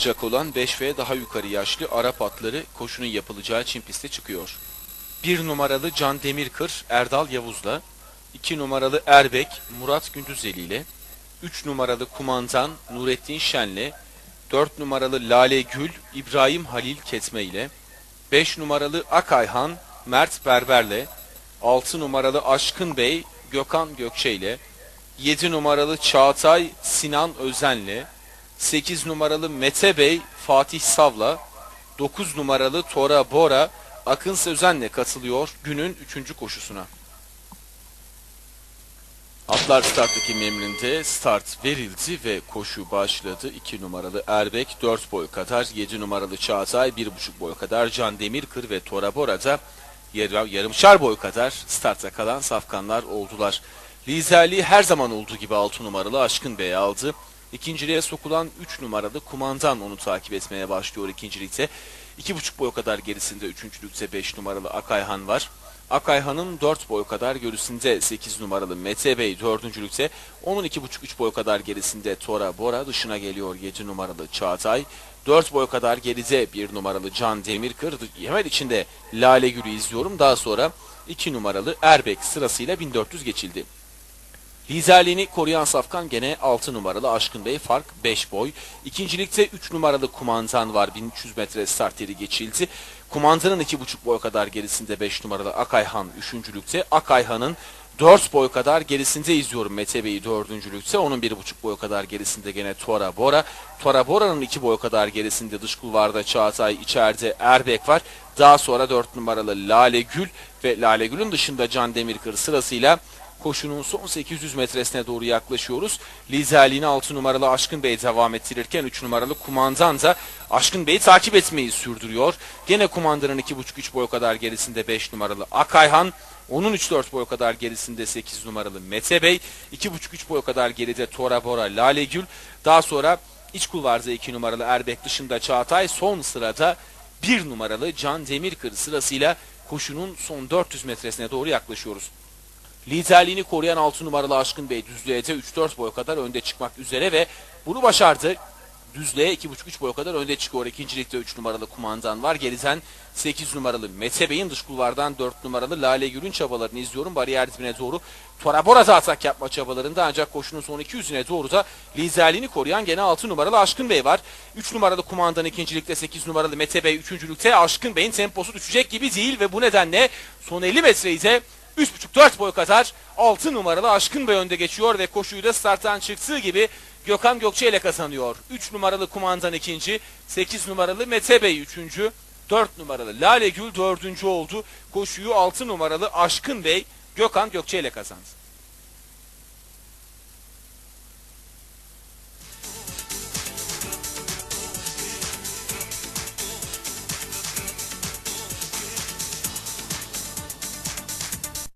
Yapacak olan 5 ve daha yukarı yaşlı Arap atları koşunun yapılacağı çim piste çıkıyor. 1 numaralı Can Demirkır Erdal Yavuz'la, 2 numaralı Erbek Murat Gündüzeli ile, 3 numaralı Kumandan Nurettin Şen'le, 4 numaralı Lale Gül İbrahim Halil Ketme ile, 5 numaralı Akayhan Mert Berber'le, 6 numaralı Aşkın Bey Gökhan Gökçe ile, 7 numaralı Çağatay Sinan Özen'le, 8 numaralı Mete Bey Fatih Sav'la, 9 numaralı Tora Bora Akın Sözen'le katılıyor günün 3. koşusuna. Atlar start takım emrinde start verildi ve koşu başladı. 2 numaralı Erbek 4 boy kadar, 7 numaralı Çağatay 1,5 boy kadar, Can Demirkır ve Tora Bora da yar- yarımşar boy kadar startta kalan safkanlar oldular. Liderliği her zaman olduğu gibi 6 numaralı Aşkın Bey aldı. İkinciliğe sokulan 3 numaralı kumandan onu takip etmeye başlıyor ikincilikte. 2,5 boy kadar gerisinde üçüncülükte 5 numaralı Akayhan var. Akayhan'ın 4 boy kadar gerisinde 8 numaralı Mete Bey dördüncülükte. Onun 2,5-3 boy kadar gerisinde Tora Bora dışına geliyor 7 numaralı Çağatay. 4 boy kadar geride 1 numaralı Can Demirkır. Hemen içinde Lale Gül'ü izliyorum. Daha sonra 2 numaralı Erbek sırasıyla 1400 geçildi. Liderliğini koruyan Safkan gene 6 numaralı Aşkın Bey fark 5 boy. İkincilikte 3 numaralı Kumandan var 1300 metre start yeri geçildi. Kumandanın 2,5 boy kadar gerisinde 5 numaralı Akayhan üçüncülükte. Akayhan'ın 4 boy kadar gerisinde izliyorum Mete Bey'i dördüncülükte. Onun 1,5 boy kadar gerisinde gene Tora Bora. Tora Bora'nın 2 boy kadar gerisinde dış kulvarda Çağatay içeride Erbek var. Daha sonra 4 numaralı Lale Gül ve Lale Gül'ün dışında Can Demirkır sırasıyla Koşunun son 800 metresine doğru yaklaşıyoruz. Liderliğini 6 numaralı Aşkın Bey devam ettirirken 3 numaralı Kumandan da Aşkın Bey'i takip etmeyi sürdürüyor. Gene kumandanın 2,5-3 boy kadar gerisinde 5 numaralı Akayhan. Onun 3-4 boy kadar gerisinde 8 numaralı Mete Bey. 2,5-3 boy kadar geride Tora Bora Lale Gül. Daha sonra iç kulvarda 2 numaralı Erbek dışında Çağatay. Son sırada 1 numaralı Can Demirkır sırasıyla koşunun son 400 metresine doğru yaklaşıyoruz. Liderliğini koruyan 6 numaralı Aşkın Bey düzlüğe de 3-4 boy kadar önde çıkmak üzere ve bunu başardı. Düzlüğe 2,5-3 boy kadar önde çıkıyor. İkincilikte 3 numaralı kumandan var. Geriden 8 numaralı Mete Bey'in dış kulvardan 4 numaralı Lale Gül'ün çabalarını izliyorum. Bariyer dibine doğru Tora Bora da atak yapma çabalarında ancak koşunun son 200'üne doğru da liderliğini koruyan gene 6 numaralı Aşkın Bey var. 3 numaralı kumandan ikincilikte 8 numaralı Mete Bey üçüncülükte Aşkın Bey'in temposu düşecek gibi değil ve bu nedenle son 50 metreyi de 3,5-4 boy kadar 6 numaralı Aşkın Bey önde geçiyor ve koşuyu da starttan çıktığı gibi Gökhan Gökçe ile kazanıyor. 3 numaralı kumandan ikinci, 8 numaralı Mete Bey üçüncü, 4 numaralı Lale Gül dördüncü oldu. Koşuyu 6 numaralı Aşkın Bey Gökhan Gökçe ile kazandı.